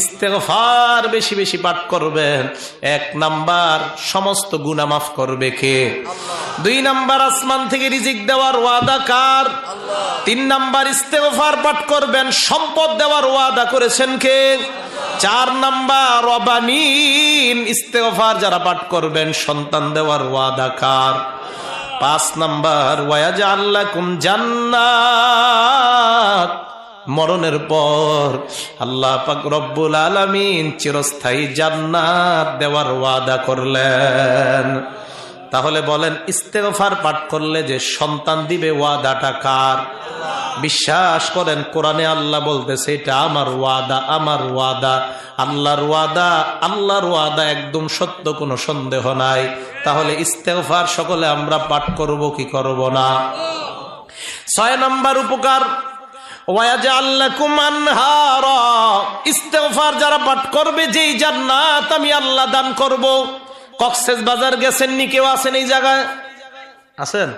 ইস্তেগফার বেশি বেশি পাঠ করবেন। এক নাম্বার সমস্ত গুনাহ মাফ করবে কে? দুই নাম্বার আসমান থেকে রিজিক দেওয়ার ওয়াদা কার? তিন নাম্বার ইস্তেগফার পাঠ করবেন সম্পদ দেওয়ার ওয়াদা করেছেন কে? চার নাম্বার রবানিন ইস্তেগফার যারা পাঠ করবেন সন্তান দেওয়ার ওয়াদা কার? পাঁচ নাম্বার ওয়াজ আল্লাকুম জান্নাত। মরণের পর আল্লাহ পাক রব্বুল আলামিন চিরস্থায়ী জান্নাত দেওয়ার ওয়াদা করলেন। তাহলে বলেন, ইস্তেগফার পাঠ করলে যে সন্তান দিবে ওয়াদাটা কার? বিশ্বাস করেন, কোরআনে আল্লাহ বলতেছে, এটা আমার ওয়াদা আমার ওয়াদা, আল্লাহর ওয়াদা আল্লাহর ওয়াদা একদম সত্য, কোনো সন্দেহ নাই। তাহলে ইস্তেগফার সকলে আমরা পাঠ করব, কি করব না? ছয় নম্বর উপকার ইস্তেফার যারা পাঠ করবে, যেই জান্নাত আমি আল্লাহ দান করব। কক্সেস বাজার গেছেন নি, কেউ আছেন এই জায়গায়? আছেন?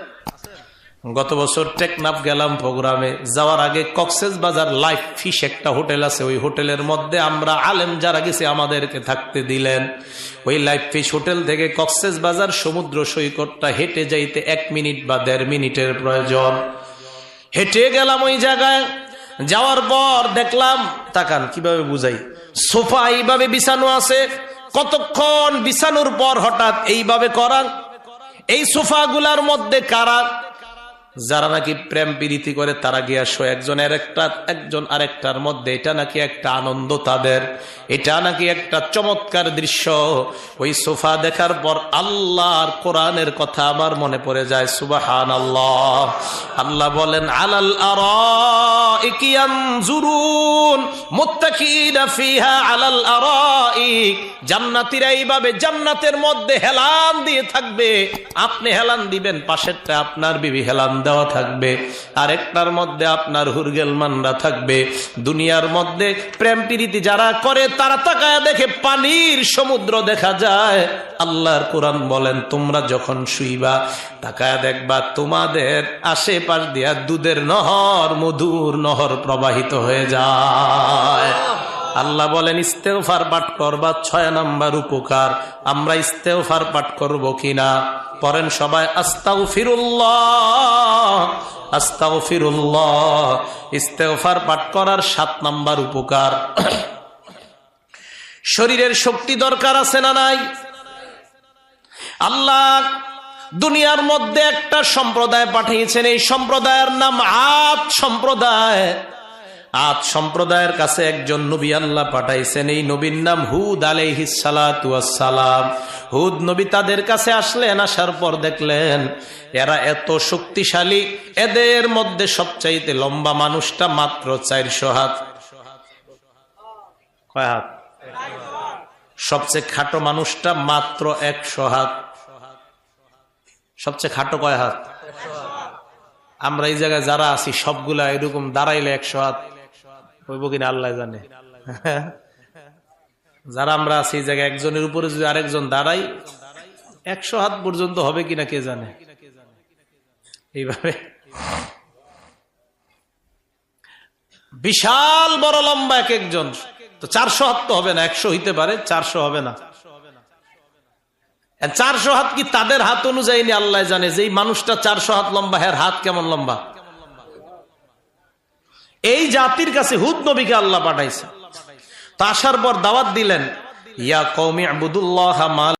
গত বছর টেকনাফ গেলাম প্রোগ্রামে। যাওয়ার আগে কক্সেস বাজার লাইফ ফিশ একটা হোটেল আছে। ওই হোটেলের মধ্যে আমরা আলেম যারা গেছে, আমাদেরকে থাকতে দিলেন। ওই লাইফ ফিশ হোটেল থেকে কক্সেস বাজার সমুদ্র সৈকতটা হেঁটে যাইতে এক মিনিট বা দেড় মিনিটের প্রয়োজন। হেঁটে গেলাম ওই জায়গায়। যাওয়ার পর দেখলাম, তাকান, কীভাবে বুঝাই? সোফা এইভাবে বিছানো আছে, কতক্ষণ বিছানোর পর হঠাৎ এইভাবে করা এই সোফা গুলার মধ্যে কারা যারা নাকি প্রেম প্রীতি করে, তারা গিয়া শো একজন আরেকটা, একজন আরেকটার মধ্যে এটা নাকি একটা আনন্দ তাদের। এটা নাকি একটা চমৎকার দৃশ্য। ওই সোফা দেখার পর আল্লাহর কোরআনের কথা আমার মনে পড়ে যায় সুবাহান আল্লাহ আল্লাহ বলেন, আলাল জান্নাতীরা এইভাবে জান্নাতের মধ্যে হেলান দিয়ে থাকবে। আপনি হেলান দিবেন, পাশেরটা আপনার বিবি হেলান দেওয়া থাকবে। আরেকটার মধ্যে আপনার হুরগেল মানরা থাকবে। দুনিয়ার মধ্যে প্রেম প্রীতি যারা করে, তারা তাকায় দেখে পানির সমুদ্র দেখা যায়। আল্লাহর কোরআন বলেন, তোমরা যখন শুইবা, তাকায় দেখবা, তোমাদের আশেপাশ দিয়া দুধের নহর, মধুর নহর প্রবাহিত হয়ে যায়। আল্লাহ বলেন ইস্তেফার পাঠ করবা, ছয় নাম্বার উপকার। আমরা ইস্তেফার পাঠ করব কিনা? পড়েন সবাই আস্তাও ফিরুল্লাহ আস্তাও ফিরুল্লাহ ইস্তেফার পাঠ করার সাত নাম্বার উপকার। শরীরের শক্তি দরকার আছে না নাই? আল্লাহ দুনিয়ার মধ্যে একটা সম্প্রদায় পাঠিয়েছেন, এই সম্প্রদায়ের নাম আদ সম্প্রদায়। আদ সম্প্রদায়ের কাছে একজন নবী আল্লাহ পাঠাইছেন, এই নবীর নাম হুদ আলাইহিসালাম হুদ নবী তাদের কাছে আসলেন, আসার পর দেখলেন, এরা এত শক্তিশালী, এদের মধ্যে সবচাইতে লম্বা মানুষটা মাত্র চারশো হাত। কয় হাত? সবচেয়ে খাটো মানুষটা মাত্র একশো হাত। সবচেয়ে খাটো কয় হাত? আমরা এই জায়গায় যারা আছি, সবগুলা এরকম দাঁড়াইলে একশো হাত। হইব কিনা আল্লাহ জানে। যারা আমরা আছি, এই জায়গায় একজনের উপরে যদি আরেকজন দাঁড়াই একশো হাত পর্যন্ত হবে কিনা কে জানে? এইভাবে। বিশাল বড় লম্বা এক একজন, তো চারশো হাত তো হবে না, একশো হইতে পারে, চারশো হবে না। চারশো হাত কি তাদের হাত অনুযায়ী আল্লাহ জানে যে মানুষটা চারশো হাত লম্বা হ্যার হাত কেমন লম্বা? এই জাতির কাছে হুদ নবীকে আল্লাহ পাঠাইছে। তা আসার পর দাওয়াত দিলেন, ইয়া কৌমি আবুদুল্লাহ